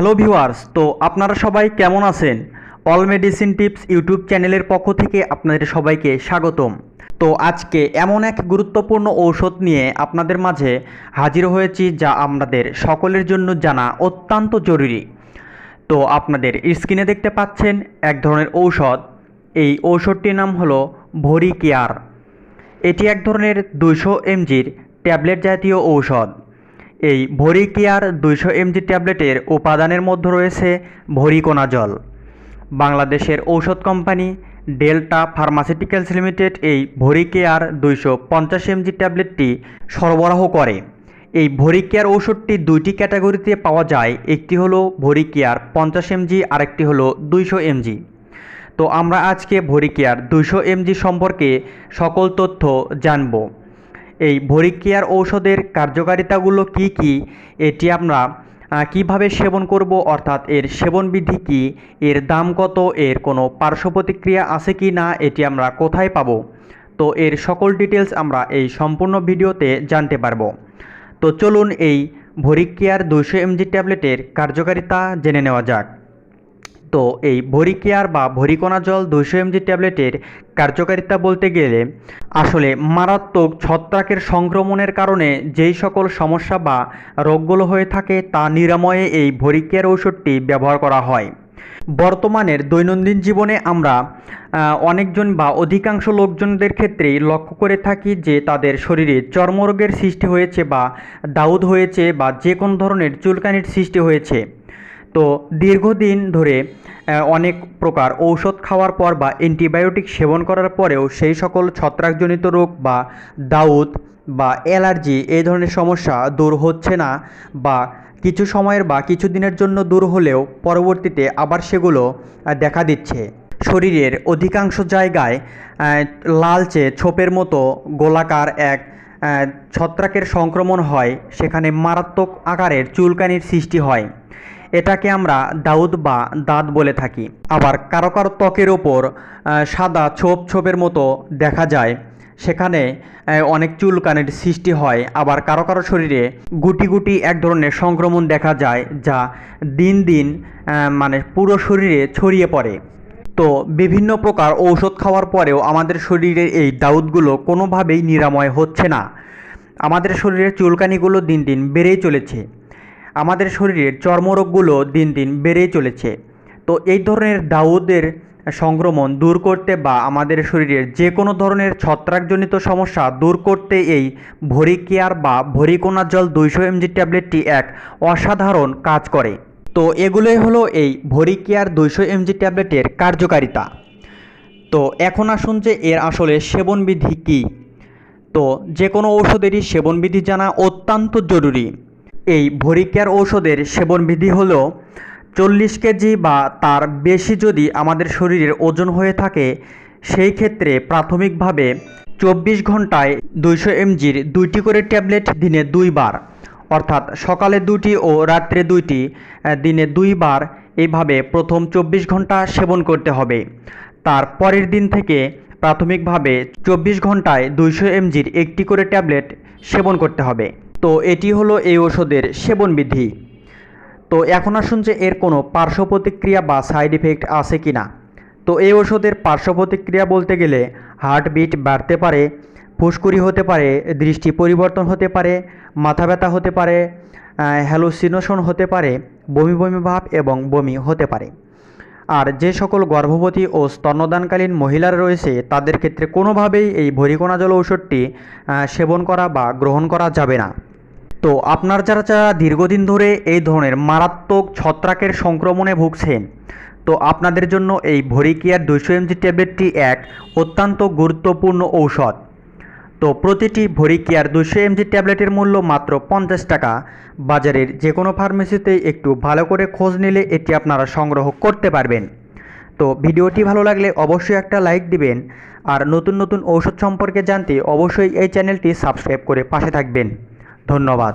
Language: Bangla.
হ্যালো ভিউয়ার্স, তো আপনারা সবাই কেমন আছেন? অল মেডিসিন টিপস ইউটিউব চ্যানেলের পক্ষ থেকে আপনাদের সবাইকে স্বাগতম। তো আজকে এমন এক গুরুত্বপূর্ণ ঔষধ নিয়ে আপনাদের মাঝে হাজির হয়েছি যা আমাদের সকলের জন্য জানা অত্যন্ত জরুরি। তো আপনাদের স্ক্রিনে দেখতে পাচ্ছেন এক ধরনের ঔষধ। এই ঔষধটির নাম হলো ভরি কেয়ার এটি এক ধরনের দুইশো এমজির ট্যাবলেট জাতীয় ঔষধ। এই ভরি কেয়ার দুইশো এমজি ট্যাবলেটের উপাদানের মধ্যে রয়েছে ভরিকোনা জল বাংলাদেশের ঔষধ কোম্পানি ডেল্টা ফার্মাসিউটিক্যালস লিমিটেড এই ভরি কেয়ার দুইশো পঞ্চাশ এমজি ট্যাবলেটটি সরবরাহ করে। এই ভরি কেয়ার ঔষধটি দুইটি ক্যাটাগরিতে পাওয়া যায়, একটি হলো ভরি কেয়ার পঞ্চাশ এমজি, আরেকটি হলো দুইশো এমজি। তো আমরা আজকে ভরি কেয়ার দুইশো এমজি সম্পর্কে সকল তথ্য জানব। এই ভরি কেয়ার ঔষধের কার্যকারিতাগুলো কি কি? এটি আমরা কীভাবে সেবন করব? অর্থাৎ এর সেবন বিধি কি? এর দাম কত? এর কোনো পার্শ্ব প্রতিক্রিয়া আছে কি না? এটি আমরা কোথায় পাবো? তো এর সকল ডিটেলস আমরা এই সম্পূর্ণ ভিডিওতে জানতে পারব। তো চলুন এই ভরিক কেয়ার দুইশো এমজি ট্যাবলেটের কার্যকারিতা জেনে নেওয়া যাক। তো এই ভরিকেয়ার বা ভরিকণা জল দুইশো এমজি ট্যাবলেটের কার্যকারিতা বলতে গেলে আসলে মারাত্মক ছত্রাকের সংক্রমণের কারণে যেই সকল সমস্যা বা রোগগুলো হয়ে থাকে তা নিরাময়ে এই ভরিকেয়ার ঔষধটি ব্যবহার করা হয়। বর্তমানের দৈনন্দিন জীবনে আমরা অনেকজন বা অধিকাংশ লোকজনদের ক্ষেত্রেই লক্ষ্য করে থাকি যে তাদের শরীরে চর্মরোগের সৃষ্টি হয়েছে বা দাউদ হয়েছে বা যে কোনো ধরনের চুলকানির সৃষ্টি হয়েছে। তো দীর্ঘদিন ধরে অনেক প্রকার ঔষধ খাওয়ার পর বা অ্যান্টিবায়োটিক সেবন করার পরেও সেই সকল ছত্রাকজনিত রোগ বা দাউদ বা অ্যালার্জি এই ধরনের সমস্যা দূর হচ্ছে না বা কিছু সময়ের বা কিছু দিনের জন্য দূর হলেও পরবর্তীতে আবার সেগুলো দেখা দিচ্ছে। শরীরের অধিকাংশ জায়গায় লালচে ছোপের মতো গোলাকার এক ছত্রাকের সংক্রমণ হয়, সেখানে মারাত্মক আকারের চুলকানির সৃষ্টি হয়। এটাকে আমরা দাউদ বা দাঁত বলে থাকি। আবার কারও কারও ত্বকের ওপর সাদা ছোপ ছোপের মতো দেখা যায়। সেখানে অনেক চুলকানির সৃষ্টি হয়। আবার কারও কারও শরীরে গুটি গুটি এক ধরনের সংক্রমণ দেখা যায়, যা দিন দিন মানে পুরো শরীরে ছড়িয়ে পড়ে। তো বিভিন্ন প্রকার ঔষধ খাওয়ার পরেও আমাদের শরীরের এই দাউদগুলো কোনোভাবেই নিরাময় হচ্ছে না। আমাদের শরীরের চুলকানিগুলো দিন দিন বেড়েই চলেছে। আমাদের শরীরের চর্মরোগগুলো দিন দিন বেড়েই চলেছে। তো এই ধরনের দাউদের সংক্রমণ দূর করতে বা আমাদের শরীরের যে কোনো ধরনের ছত্রাকজনিত সমস্যা দূর করতে এই ভরিকেয়ার বা ভরিকোনা জল দুইশো এমজি ট্যাবলেটটি এক অসাধারণ কাজ করে। তো এগুলোই হলো এই ভরিকেয়ার দুইশো এমজি ট্যাবলেটের কার্যকারিতা। তো এখন আসুন যে এর আসলে সেবনবিধি কী। তো যে কোনো ঔষধেরই সেবনবিধি জানা অত্যন্ত জরুরি। এই ভরিকেয়ার ঔষধের সেবনবিধি হলো, চল্লিশ কেজি বা তার বেশি যদি আমাদের শরীরের ওজন হয়ে থাকে, সেই ক্ষেত্রে প্রাথমিকভাবে চব্বিশ ঘন্টায় দুইশো এমজির দুইটি করে ট্যাবলেট দিনে দুইবার, অর্থাৎ সকালে দুটি ও রাত্রে দুইটি দিনে দুইবার এইভাবে প্রথম চব্বিশ ঘণ্টা সেবন করতে হবে। তার পরের দিন থেকে প্রাথমিকভাবে চব্বিশ ঘন্টায় দুইশো এমজির একটি করে ট্যাবলেট সেবন করতে হবে। তো এটি হলো এই ওষুধের সেবনবিধি তো এখন আসুন যে এর কোনো পার্শ্ব প্রতিক্রিয়া বা সাইড ইফেক্ট আছে কি না। তো এই ওষুধের পার্শ্ব প্রতিক্রিয়া বলতে গেলে হার্টবিট বাড়তে পারে, ফুসকুড়ি হতে পারে, দৃষ্টি পরিবর্তন হতে পারে, মাথা ব্যথা হতে পারে হ্যালোসিনোশন হতে পারে, বমি বমি ভাব এবং বমি হতে পারে। আর যে সকল গর্ভবতী ও স্তন্যদানকালীন মহিলারা রয়েছে, তাদের ক্ষেত্রে কোনোভাবেই এই ভরিকোনা জল ঔষধটি সেবন করা বা গ্রহণ করা যাবে না। তো আপনার যারা যারা দীর্ঘদিন ধরে এই ধরনের মারাত্মক ছত্রাকের সংক্রমণে ভুগছেন, তো আপনাদের জন্য এই ভরিকিয়ার দুইশো এমজি ট্যাবলেটটি এক অত্যন্ত গুরুত্বপূর্ণ ঔষধ। তো প্রতিটি ভরিকিয়ার দুশো এমজি ট্যাবলেটের মূল্য মাত্র পঞ্চাশ টাকা। বাজারের যে কোনো ফার্মেসিতে একটু ভালো করে খোঁজ নিলে এটি আপনারা সংগ্রহ করতে পারবেন। তো ভিডিওটি ভালো লাগলে অবশ্যই একটা লাইক দিবেন আর নতুন নতুন ঔষধ সম্পর্কে জানতে অবশ্যই এই চ্যানেলটি সাবস্ক্রাইব করে পাশে থাকবেন। ধন্যবাদ।